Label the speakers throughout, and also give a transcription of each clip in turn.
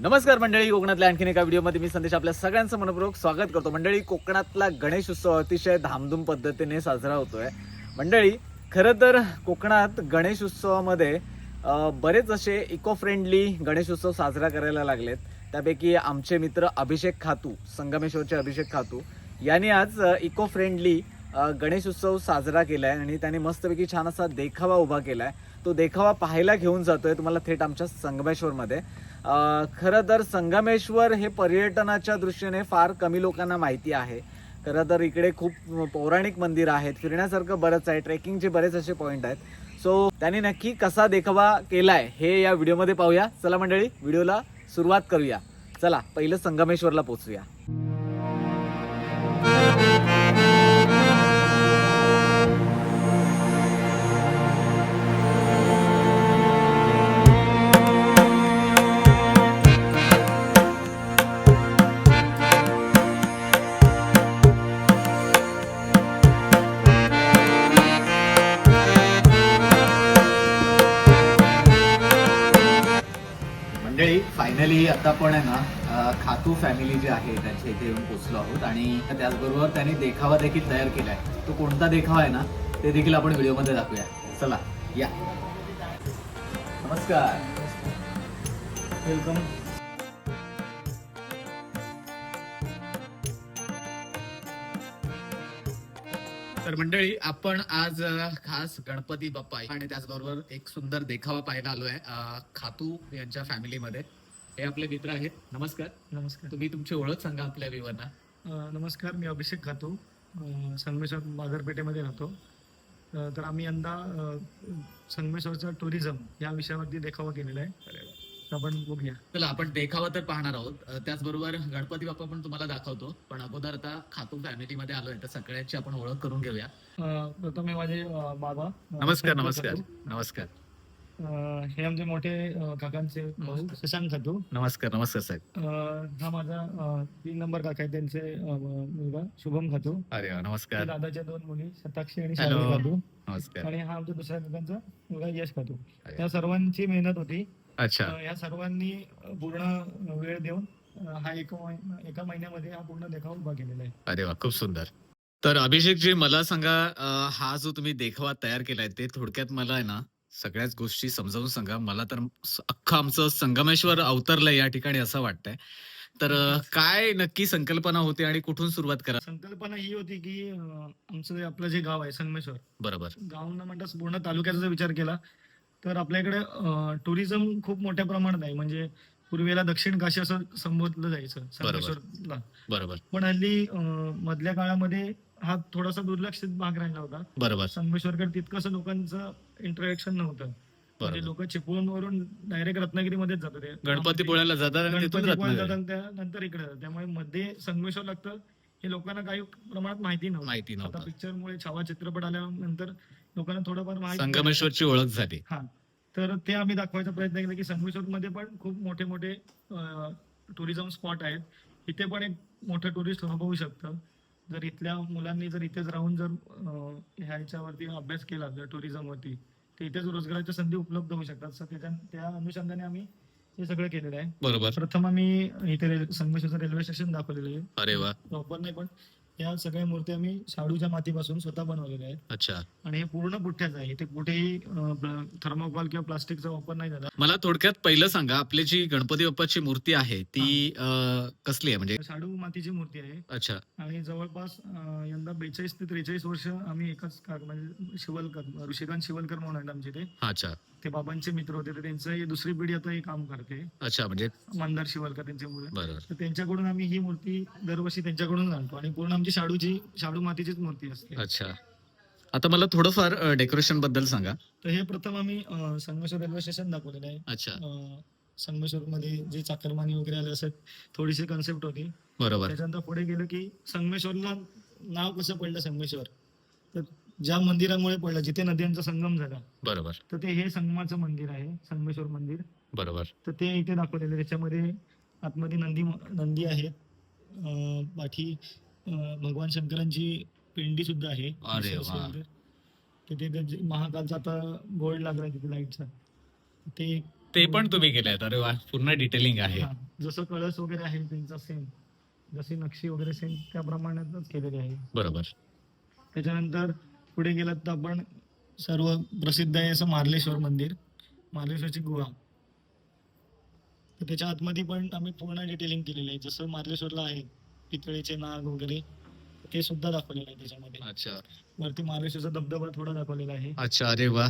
Speaker 1: नमस्कार मंडळी कोकणातल्या आणखीन एका व्हिडिओमध्ये मी संदेश आपल्या सगळ्यांचं मनपूर्वक स्वागत करतो. मंडळी कोकणातला गणेश उत्सव अतिशय धामधूम पद्धतीने साजरा होतोय. मंडळी खरं तर कोकणात गणेश उत्सवामध्ये बरेच असे इको फ्रेंडली गणेश उत्सव साजरा करायला लागलेत. त्यापैकी आमचे मित्र अभिषेक खातू संगमेश्वरचे अभिषेक खातू यांनी आज इको फ्रेंडली गणेश उत्सव साजरा केलाय आणि त्यांनी मस्तपैकी छान असा देखावा उभा केलाय. तो देखावा पाहायला घेऊन जातोय. तुम्हाला थेट आमच्या संगमेश्वरमध्ये. खरं तर संगमेश्वर हे पर्यटनाच्या दृष्टीने फार कमी लोकांना माहिती आहे. खरं तर इकडे खूप पौराणिक मंदिर आहेत फिरण्यासारखं बरंच आहे ट्रेकिंगचे बरेच असे पॉईंट आहेत. सो त्यांनी नक्की कसा देखावा केलाय हे या व्हिडिओमध्ये पाहूया. चला मंडळी व्हिडिओला सुरुवात करूया. चला पहिलं संगमेश्वरला पोचूया फायनली आता पण आहे ना खातू फॅमिली जी आहे त्यांच्या इथे येऊन पोचलो आहोत आणि त्याचबरोबर त्यांनी देखावा देखील तयार केला आहे. तो कोणता देखावा आहे ना ते देखील आपण व्हिडिओमध्ये दाखवूया. चला या. नमस्कार. वेलकम तर मंडळी आपण आज खास गणपती बाप्पा आणि त्याचबरोबर एक सुंदर देखावा पाहायला आलोय खातू यांच्या फॅमिलीमध्ये हे आपले मित्र आहेत. नमस्कार.
Speaker 2: नमस्कार.
Speaker 1: तुम्ही तुमची ओळख सांगा आपल्या विवांना
Speaker 2: अ, नमस्कार मी अभिषेक खातो. अ, संगमेश्वर बाजारपेठेमध्ये राहतो. अ, तर आम्ही यंदा अ, संगमेश्वरचा टुरिझम या विषयावरती देखावा केलेला आहे. तर आपण बघूया.
Speaker 1: चला आपण देखावा तर पाहणार आहोत. अ, त्याचबरोबर गणपती बाप्पा पण तुम्हाला दाखवतो. पण अगोदर आता खातू फॅमिलीमध्ये आलोय तर सगळ्यांची आपण ओळख करून घेऊया.
Speaker 2: अ, प्रथम हे माझे अ, बाबा.
Speaker 1: नमस्कार नमस्कार. नमस्कार.
Speaker 2: हे आमचे मोठे काकांचे भाऊ शशांक खातू
Speaker 1: नमस्कार नमस्कार साहेब.
Speaker 2: हा माझा तीन नंबर काका आहे त्यांचे मुलगा शुभम खातू
Speaker 1: अरे वा, नमस्कार.
Speaker 2: दादाच्या दोन मुली शताक्षी आणि
Speaker 1: Hello.
Speaker 2: शालिनी खातू
Speaker 1: नमस्कार.
Speaker 2: आणि हा आमच्या दुसऱ्या काकांचा मुलगा यश खातू
Speaker 1: अरे.
Speaker 2: त्या सर्वांची मेहनत होती.
Speaker 1: अच्छा.
Speaker 2: अ, या सर्वांनी पूर्ण वेळ देऊन अ, हा एक महि- एका महिन्यामध्ये हा पूर्ण देखावा उभा केलेला आहे.
Speaker 1: अरे वा खूप सुंदर. तर अभिषेक जी मला सांगा अं, हा जो तुम्ही देखावा तयार केलाय ते थोडक्यात मला आहे ना सगळ्याच गोष्टी समजावून सांगा. मला तर अख्खं आमचं संगमेश्वर अवतरलंय या ठिकाणी असं वाटतंय. तर काय नक्की संकल्पना होती आणि कुठून सुरुवात करा?
Speaker 2: संकल्पना ही होती की अ, आमचं जे आपलं जे गाव आहे संगमेश्वर.
Speaker 1: बरोबर.
Speaker 2: गाव न म्हणताच पूर्ण तालुक्याचा जर विचार केला तर आपल्याकडे टुरिझम खूप मोठ्या प्रमाणात आहे. म्हणजे पूर्वेला दक्षिण काशी असं संबोधलं जायचं संगमेश्वरला.
Speaker 1: बरोबर.
Speaker 2: पण हल्ली अ, मधल्या काळामध्ये हा थोडासा दुर्लक्षित भाग राहिला होता.
Speaker 1: बरोबर.
Speaker 2: संगमेश्वरकडे तितकंसं लोकांचं इंटरॅक्शन नव्हतं. म्हणजे लोक चिपळूण वरून डायरेक्ट रत्नागिरीमध्येच जातात. ते.
Speaker 1: गणपतीपुळ्याला जातात आणि तिथून
Speaker 2: गणपतीपुळे
Speaker 1: रत्नागिरी.
Speaker 2: जातात त्यानंतर इकडे जातात. त्यामुळे मध्ये संगमेश्वर लागतं. हे लोकांना काही प्रमाणात माहिती नव्हतं.
Speaker 1: माहिती
Speaker 2: आता
Speaker 1: नव्हतं.
Speaker 2: पिक्चरमुळे छावा चित्रपट आल्यानंतर लोकांना थोडंफार माहिती
Speaker 1: संगमेश्वरची ओळख झाली.
Speaker 2: हा. तर ते आम्ही दाखवायचा प्रयत्न केला की संगमेश्वर मध्ये पण खूप मोठे मोठे टुरिझम स्पॉट आहेत. इथे पण एक मोठं टुरिस्ट हब होऊ शकतं. जर इथल्या मुलांनी जर इथेच राहून जर ह्याच्यावरती अभ्यास केला जर टुरिझम वरती तर इथेच रोजगाराच्या संधी उपलब्ध होऊ शकतात. तर त्याच्या त्या अनुषंगाने आम्ही हे सगळं केलेलं आहे.
Speaker 1: बरोबर.
Speaker 2: प्रथम आम्ही इथे संगमेश्वरचं रेल्वे स्टेशन दाखवलेलं आहे.
Speaker 1: अरे वा.
Speaker 2: प्रॉपर नाही पण या सगळ्या मूर्ती आम्ही शाडूच्या मातीपासून स्वतः बनवलेल्या आहेत.
Speaker 1: अच्छा.
Speaker 2: आणि हे पूर्ण पुठ्ठ्याचं आहे. इथे कुठेही थर्मोकॉल किंवा प्लास्टिकचा वापर नाही झाला.
Speaker 1: मला थोडक्यात पहिलं सांगा आपली जी गणपती बाप्पाची मूर्ती आहे ती अं, कसली आहे? म्हणजे
Speaker 2: शाडू मातीची मूर्ती आहे.
Speaker 1: अच्छा.
Speaker 2: आणि जवळपास अं, यंदा बेचाळीस ते त्रेचाळीस वर्ष आम्ही एकाच का म्हणजे शिवलकर ऋषिकांत शिवलकर म्हणून आहेत आमचे ते.
Speaker 1: अच्छा.
Speaker 2: ते बाबांचे मित्र होते तर त्यांचं ही दुसरी पिढी आता हे काम करते.
Speaker 1: अच्छा म्हणजे
Speaker 2: मंदार शिवलकर त्यांचे मुलं
Speaker 1: बरोबर.
Speaker 2: तर त्यांच्याकडून आम्ही ही मूर्ती दरवर्षी त्यांच्याकडून आणतो. आणि पूर्ण आमची शाडूची शाडू मातीचीच मूर्ती असते.
Speaker 1: अच्छा. आता मला थोडंफार डेकोरेशनबद्दल सांगा.
Speaker 2: तर हे प्रथम आम्ही संगमेश्वर रेल्वे स्टेशन दाखवलेलं आहे.
Speaker 1: अच्छा.
Speaker 2: संगमेश्वर मध्ये जे चाकरमानी वगैरे आले असं थोडीशी कन्सेप्ट होती.
Speaker 1: बरोबर.
Speaker 2: त्याच्यानंतर पुढे गेलो की संगमेश्वरला नाव कसं पडलं संगमेश्वर? तर ज्या मंदिरामुळे पडलं जिथे नद्यांचा संगम झाला.
Speaker 1: बरोबर.
Speaker 2: तर ते हे संगमाचं मंदिर आहे संगमेश्वर मंदिर.
Speaker 1: बरोबर.
Speaker 2: तर ते इथे दाखवलेलं. त्याच्यामध्ये आतमध्ये नंदी नंदी आहेत. पाठी भगवान शंकरांची पिंडी सुद्धा आहे.
Speaker 1: अरे
Speaker 2: विशेष
Speaker 1: वा.
Speaker 2: तिथे महाकालचा आता गोल्ड लागलाय तिथे लाईटचा. ते
Speaker 1: ते पण तुम्ही केलंय अरे वा पूर्ण डिटेलिंग आहे.
Speaker 2: हा. जसं कळस वगैरे आहे त्यांचा सेम जशी नक्षी वगैरे सेम त्या प्रमाणातच केलेली आहे.
Speaker 1: बरोबर.
Speaker 2: त्याच्यानंतर पुढे गेलात तर आपण सर्व प्रसिद्ध आहे असं मार्लेश्वर मंदिर. मार्लेश्वरची गुहा. तर त्याच्या आतमध्ये पण आम्ही पूर्ण डिटेलिंग केलेली आहे. जसं मार्लेश्वरला आहे पितळेचे नाग वगैरे ते सुद्धा दाखवलेलं आहे त्याच्यामध्ये.
Speaker 1: अच्छा.
Speaker 2: वरती मार्लेश्वरचा धबधबा थोडा दाखवलेला आहे.
Speaker 1: अच्छा अरे वा.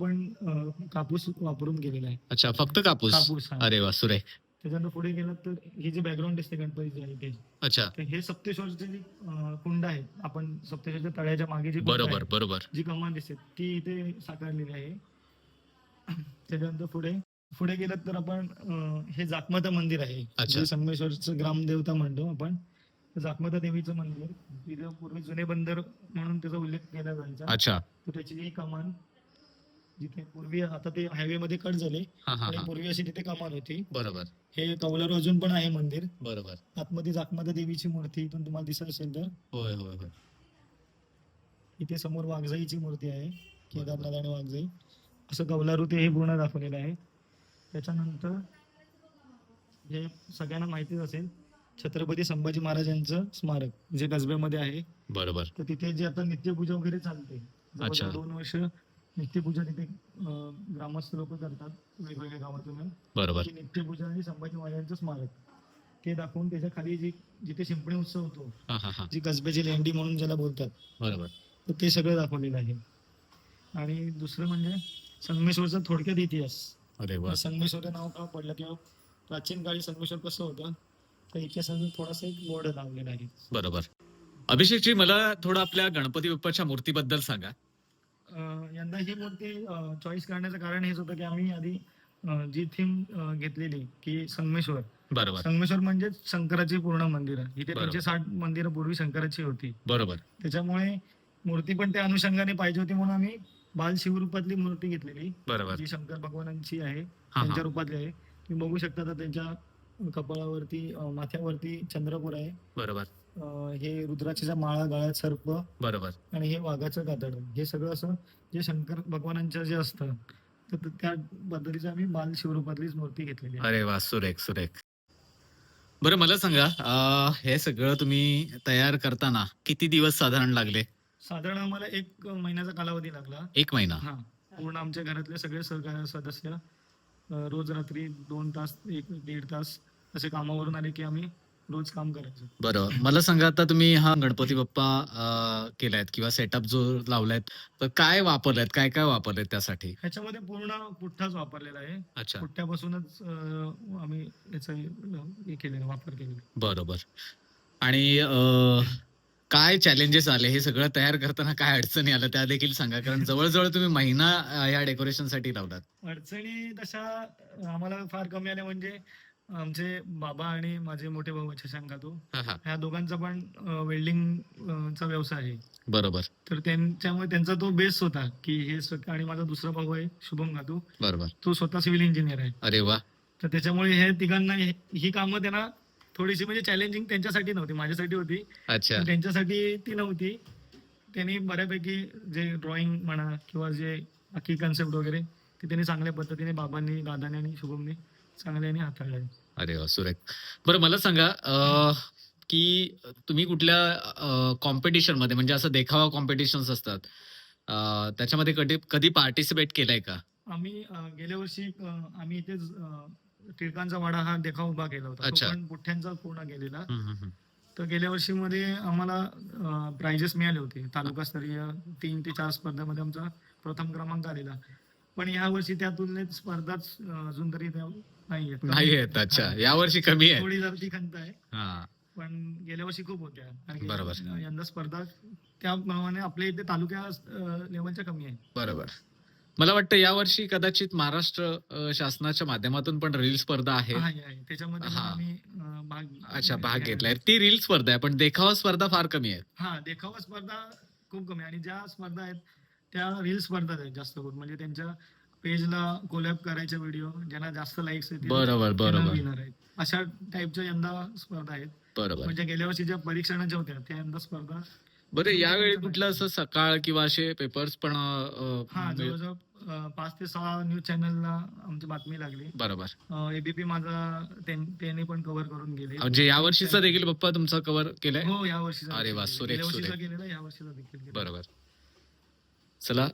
Speaker 2: पण अं, कापूस वापरून केलेला आहे.
Speaker 1: अच्छा फक्त कापूस?
Speaker 2: कापूस हा.
Speaker 1: अरे वा सुरे
Speaker 2: त्याच्यानंतर पुढे गेलात तर ही जी बॅकग्राऊंड दिसते गणपतीची आहे ते.
Speaker 1: अच्छा.
Speaker 2: तर हे सप्तेश्वरचे जी अं, कुंड आहे आपण सप्तेश्वरच्या तळ्याच्या मागे जी कुंड आहे,
Speaker 1: बरोबर बरोबर.
Speaker 2: जी कमान दिसते ती इथे साकारलेली आहे. त्याच्यानंतर पुढे पुढे गेलात तर आपण हे जाकमाता मंदिर आहे. संगमेश्वरचं ग्रामदेवता म्हणतो आपण. तर जाकमाता देवीचं मंदिर तिथं पूर्वी जुने बंदर म्हणून त्याचा उल्लेख केला जायचा.
Speaker 1: अच्छा.
Speaker 2: तर त्याची कमान जिथे पूर्वी आता ते हायवे मध्ये कट झाले.
Speaker 1: हा हा
Speaker 2: आणि
Speaker 1: हा.
Speaker 2: पूर्वी अशी तिथे कमान होती.
Speaker 1: बरोबर.
Speaker 2: हे कौलारू अजून पण आहे मंदिर.
Speaker 1: बरोबर.
Speaker 2: आतमध्ये जाकमाता देवीची मूर्ती इथून तुम्हाला दिसत असेल तर.
Speaker 1: होय होय होय.
Speaker 2: इथे समोर वाघजाईची मूर्ती आहे. केदारनाथ आणि वाघजाई. असं कौलारू ते हे पूर्ण दाखवलेलं आहे. त्याच्यानंतर हे सगळ्यांना माहितीच असेल छत्रपती संभाजी महाराजांचं स्मारक जे कसब्यामध्ये आहे.
Speaker 1: बरोबर.
Speaker 2: तर तिथे जे आता नित्यपूजा वगैरे चालते. जवळजवळ
Speaker 1: अच्छा.
Speaker 2: दोन वर्ष नित्यपूजा तिथे अं, ग्रामस्थ लोक करतात वेगवेगळ्या गावातून.
Speaker 1: बरोबर.
Speaker 2: नित्यपूजा आणि संभाजी महाराजांचं स्मारक. ते दाखवून त्याच्याखाली जी जिथे शिंपणी उत्सव होतो
Speaker 1: हा हा हा.
Speaker 2: जी कसब्याची लेंडी म्हणून ज्याला बोलतात.
Speaker 1: बरोबर.
Speaker 2: तर ते सगळं दाखवलेलं आहे. आणि दुसरं म्हणजे संगमेश्वरचा थोडक्यात इतिहास.
Speaker 1: अरे वा.
Speaker 2: संगमेश्वर नाव का पडलं? किंवा प्राचीन काळी संगमेश्वर कसं होतं? तर इतिहासाचं थोडासा एक बोर्ड लावलेला आहे.
Speaker 1: बरोबर. अभिषेकजी मला थोडं आपल्या गणपती बाप्पाच्या मूर्तीबद्दल सांगा.
Speaker 2: अं, यंदा ही मूर्ती चॉईस करण्याचं कारण हेच होतं की आम्ही आधी अं, जी थीम घेतलेली की संगमेश्वर.
Speaker 1: बरोबर.
Speaker 2: संगमेश्वर म्हणजे शंकराची पूर्ण मंदिरं. इथे
Speaker 1: बरोबर.
Speaker 2: तीनशे साठ मंदिरं पूर्वी शंकराची होती.
Speaker 1: बरोबर.
Speaker 2: त्याच्यामुळे मूर्ती पण त्या अनुषंगाने पाहिजे होती म्हणून आम्ही बाल शिवरूपातली मूर्ती घेतलेली
Speaker 1: बरोबर.
Speaker 2: जी शंकर भगवानांची आहे त्यांच्या रूपातली आहे. तुम्ही बघू शकता तर त्यांच्या कपाळावरती अं, माथ्यावरती चंद्रपूर आहे.
Speaker 1: बरोबर.
Speaker 2: अं, हे रुद्राक्षाच्या माळा गळ्यात सर्प.
Speaker 1: बरोबर.
Speaker 2: आणि हे वाघाचं कातड. हे सगळं असं जे शंकर भगवानांचं जे असतं तर त- त्या पद्धतीचं आम्ही बाल शिवरूपातलीच मूर्ती घेतलेली आहे.
Speaker 1: अरे वा सुरेख सुरेख. बरं मला सांगा अं, हे सगळं तुम्ही तयार करताना किती दिवस साधारण लागले?
Speaker 2: साधारण आम्हाला एक महिन्याचा कालावधी लागला.
Speaker 1: एक महिना.
Speaker 2: हा. पूर्ण आमच्या घरातले सगळे सहकारी सदस्य अं, रोज रात्री दोन तास एक दीड तास असे कामावरून आले की आम्ही रोज काम करायचो.
Speaker 1: बरं. मला सांगा आता तुम्ही हा गणपती बाप्पा अं, केलायत किंवा सेटअप जो लावलायत तर काय वापरलायत? काय काय वापरलेत त्यासाठी?
Speaker 2: ह्याच्यामध्ये पूर्ण पुठ्ठाच वापरलेला आहे.
Speaker 1: अच्छा.
Speaker 2: पुठ्ठ्यापासूनच अं, आम्ही याचा हे केलेला वापर केलेला.
Speaker 1: बरोबर. आणि अं, काय चॅलेंजेस आले हे सगळं तयार करताना काय अडचणी आल्या त्या देखील सांगा. कारण जवळजवळ तुम्ही महिना या डेकोरेशनसाठी लावलात.
Speaker 2: अडचणी तशा आम्हाला फार कमी आल्या म्हणजे आमचे बाबा आणि माझे मोठे भाऊ शशांक
Speaker 1: हा, हा.
Speaker 2: ह्या दोघांचा पण वेल्डिंग चा व्यवसाय आहे.
Speaker 1: बरोबर.
Speaker 2: तर त्यांच्यामुळे त्यांचा तो बेस होता की हे स्वतः आणि माझा दुसरा भाऊ आहे शुभम कातू
Speaker 1: बरोबर.
Speaker 2: तो स्वतः सिव्हिल इंजिनियर आहे.
Speaker 1: अरे वा.
Speaker 2: तर त्याच्यामुळे हे तिघांना ही कामं त्यांना थोडीशी म्हणजे चॅलेंजिंग त्यांच्यासाठी नव्हती माझ्यासाठी होती.
Speaker 1: अच्छा.
Speaker 2: पण त्यांच्यासाठी ती नव्हती. त्यांनी बऱ्यापैकी जे ड्रॉइंग म्हणा किंवा जे बाकी कन्सेप्ट वगैरे ते त्यांनी चांगल्या पद्धतीने बाबांनी दादाने आणि शुभमने चांगल्याने हाताळले.
Speaker 1: अरे वा सुरेख. बरं मला सांगा अं, की तुम्ही कुठल्या कॉम्पिटिशनमध्ये म्हणजे असं देखावा कॉम्पिटिशन असतात अं, त्याच्यामध्ये कधी कधी पार्टिसिपेट केलाय का?
Speaker 2: आम्ही अं, गेल्या वर्षी अं, आम्ही इथेच अं, टिळकांचा वाडा हा देखाव उभा केला होता.
Speaker 1: अच्छा.
Speaker 2: पण पुठ्ठ्यांचा पूर्ण केलेला
Speaker 1: हम्म, हम्म, हम्म.
Speaker 2: तर गेल्या वर्षी मध्ये आम्हाला प्राइजेस मिळाले होते. तालुकास्तरीय तीन ते चार स्पर्धामध्ये आमचा प्रथम क्रमांक आलेला. पण या वर्षी त्या तुलनेत स्पर्धाच अं, अजून तरी त्या नाही
Speaker 1: नाही आहेत अच्छा. यावर्षी कमी आहे.
Speaker 2: थोडी जर ती खंत आहे.
Speaker 1: हा.
Speaker 2: पण गेल्या वर्षी खूप होत्या. आणि
Speaker 1: बरोबर.
Speaker 2: यंदा स्पर्धा त्याप्रमाणे आपल्या इथे तालुक्या लेवलच्या कमी आहे.
Speaker 1: बरोबर. मला वाटतं यावर्षी कदाचित महाराष्ट्र शासनाच्या माध्यमातून पण रील स्पर्धा आहे.
Speaker 2: त्याच्यामध्ये. आम्ही भाग
Speaker 1: अच्छा भाग घेतलाय ती रील स्पर्धा आहे पण देखावा स्पर्धा फार कमी आहे
Speaker 2: हा देखावा स्पर्धा खूप कमी आहे. आणि ज्या स्पर्धा आहेत त्या रील स्पर्धा आहेत जास्त करून. म्हणजे त्यांच्या पेजला कोलॅब करायचे व्हिडिओ ज्यांना जास्त लाईक्स येतील
Speaker 1: बरोबर बरोबर.
Speaker 2: आहेत. अशा टाईपच्या यंदा स्पर्धा आहेत.
Speaker 1: बरोबर.
Speaker 2: म्हणजे गेल्या वर्षी ज्या परीक्षणाच्या होत्या त्या यंदा स्पर्धा
Speaker 1: बरं यावेळी कुठलं असं सकाळ किंवा असे पेपर्स पण
Speaker 2: पाच ते सहा न्यूज चॅनलला आमची बातमी लागली.
Speaker 1: बरोबर.
Speaker 2: एबीपी माझा त्यां- त्यांनी पण कव्हर करून गेले.
Speaker 1: म्हणजे या वर्षीचा देखील पप्पा तुमचा कव्हर केलाय?
Speaker 2: हो या वर्षीचा
Speaker 1: अरे वा, सुरेख, सुरेख.
Speaker 2: गेलेला या वर्षीचा देखील.
Speaker 1: बरोबर. चला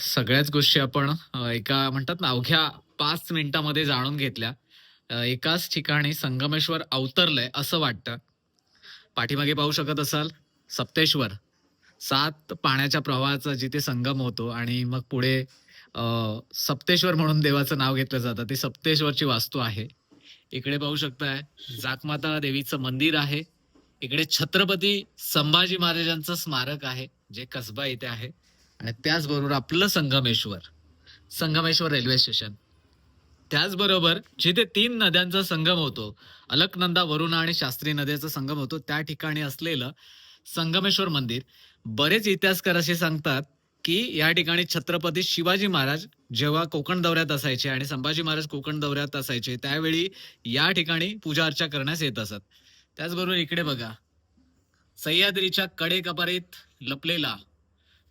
Speaker 1: सगळ्याच गोष्टी आपण एका म्हणतात ना अवघ्या पाच मिनिटामध्ये जाणून घेतल्या. एकाच ठिकाणी संगमेश्वर अवतरलंय असं वाटतं. पाठीमागे पाहू शकत असाल सप्तेश्वर. सात पाण्याच्या प्रवाहाचा जिथे संगम होतो आणि मग पुढे सप्तेश्वर म्हणून देवाचं नाव घेतलं जातं. ती सप्तेश्वरची वास्तू आहे. इकडे पाहू शकताय जाकमाता देवीचं मंदिर आहे. इकडे छत्रपती संभाजी महाराजांचं स्मारक आहे जे कसबा इथे आहे. आणि त्याचबरोबर आपलं संगमेश्वर संगमेश्वर रेल्वे स्टेशन. त्याचबरोबर जिथे तीन नद्यांचा संगम होतो अलकनंदा वरुणा आणि शास्त्री नद्याचा संगम होतो त्या ठिकाणी असलेलं संगमेश्वर मंदिर. बरेच इतिहासकार असे सांगतात की या ठिकाणी छत्रपती शिवाजी महाराज जेव्हा कोकण दौऱ्यात असायचे आणि संभाजी महाराज कोकण दौऱ्यात असायचे त्यावेळी या ठिकाणी पूजा अर्चा करण्यास येत असत. त्याचबरोबर इकडे बघा. सह्याद्रीच्या कडेकपारीत लपलेला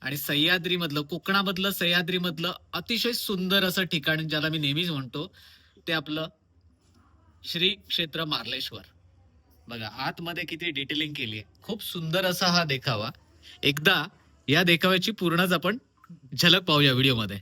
Speaker 1: आणि सह्याद्रीमधलं कोकणामधलं सह्याद्रीमधलं अतिशय सुंदर असं ठिकाण ज्याला मी नेहमीच म्हणतो ते आपलं श्री क्षेत्र मार्लेश्वर. बघा आतमध्ये किती डिटेलिंग केली आहे खूप सुंदर असा हा देखावा. एकदा या देखाव्याची पूर्णच आपण झलक पाहूया व्हिडिओमध्ये.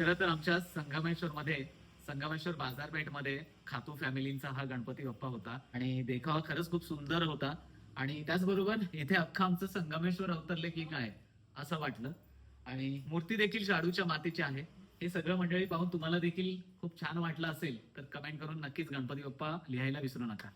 Speaker 1: खरं तर आमच्या संगमेश्वर मध्ये संगमेश्वर बाजारपेठमध्ये खातू फॅमिलींचा हा गणपती बाप्पा होता. आणि देखावा खरंच खूप सुंदर होता. आणि त्याचबरोबर इथे अख्खा आमचं संगमेश्वर अवतरले की काय असं वाटलं. आणि मूर्ती देखील शाडूच्या मातीची आहे. हे सगळं मंडळी पाहून तुम्हाला देखील खूप छान वाटलं असेल तर कमेंट करून नक्कीच गणपती बाप्पा लिहायला विसरू नका.